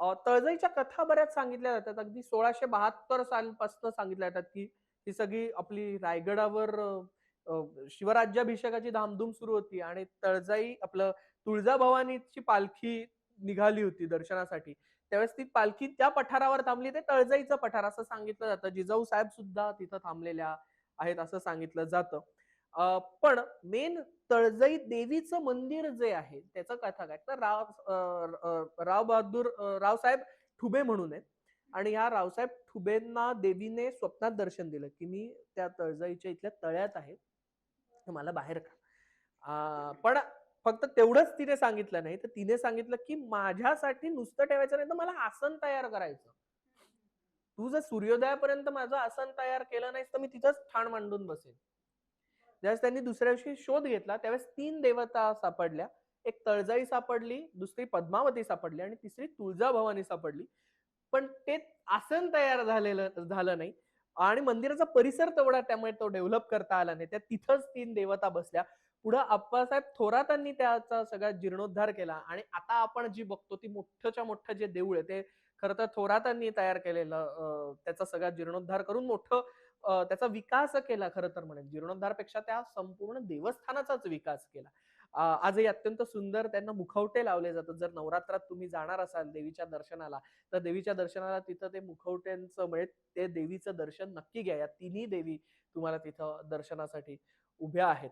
तळजईच्या तळजाईच्या कथा बऱ्याच सांगितल्या जातात. अगदी 1672 सालपासून सांगितल्या जातात, की ही सगळी आपली रायगडावर शिवराज्याभिषेकाची धामधूम सुरू होती आणि तळजाई आपलं तुळजाभवानीची पालखी निघाली होती दर्शनासाठी. त्यावेळेस ती पालखी त्या पठारावर थांबली. ते तळजाईचं पठार असं सांगितलं जातं. जिजाऊ साहेब सुद्धा तिथं थांबलेल्या आहेत असं सांगितलं जातं. पण मेन तळजई देवीचं मंदिर जे आहे त्याचं कथा काय? तर राव राव बहादूर रावसाहेब ठुबे म्हणून आहेत आणि ह्या रावसाहेब ठुबेंना देवीने स्वप्नात दर्शन दिलं, की मी त्या तळजाईच्या इथल्या तळ्यात आहे. मला बाहेर काढ. पण फक्त तेवढंच तिने सांगितलं नाही, तर तिने सांगितलं, की माझ्यासाठी नुसतं ठेवायचं नाही, तर मला आसन तयार करायचं. तू जर सूर्योदयापर्यंत माझं आसन तयार केलं नाहीस, तर मी तिथंच ठाण मांडून बसेन. ज्यावेळेस त्यांनी दुसऱ्या दिवशी शोध घेतला, त्यावेळेस तीन देवता सापडल्या. एक तळजाई सापडली, दुसरी पद्मावती सापडली आणि तिसरी तुळजाभवानी सापडली. पण ते आसन तयार झालेलं झालं नाही आणि मंदिराचा परिसर तेवढा त्यामुळे तो डेव्हलप करता आला नाही. त्या तिथंच तीन देवता बसल्या. पुढं अप्पासाहेब थोरातांनी त्याचा सगळा जीर्णोद्धार केला आणि आता आपण जी बघतो ती मोठंच्या मोठं जे देऊळ आहे, ते खरं तर थोरातांनी तयार केलेलं त्याचा सगळा जीर्णोद्धार करून मोठं त्याचा विकास केला खरं तर म्हणेन. जीर्णोद्धारपेक्षा त्या संपूर्ण देवस्थानाचाच विकास केला. आजही अत्यंत सुंदर त्यांना मुखवटे लावले जातात. जर नवरात्रात तुम्ही जाणार असाल देवीच्या दर्शनाला, तर देवीच्या दर्शनाला तिथं ते मुखवट्यांचं म्हणजे ते देवीचं दर्शन नक्की घ्या. या तिन्ही देवी तुम्हाला तिथं दर्शनासाठी उभ्या आहेत.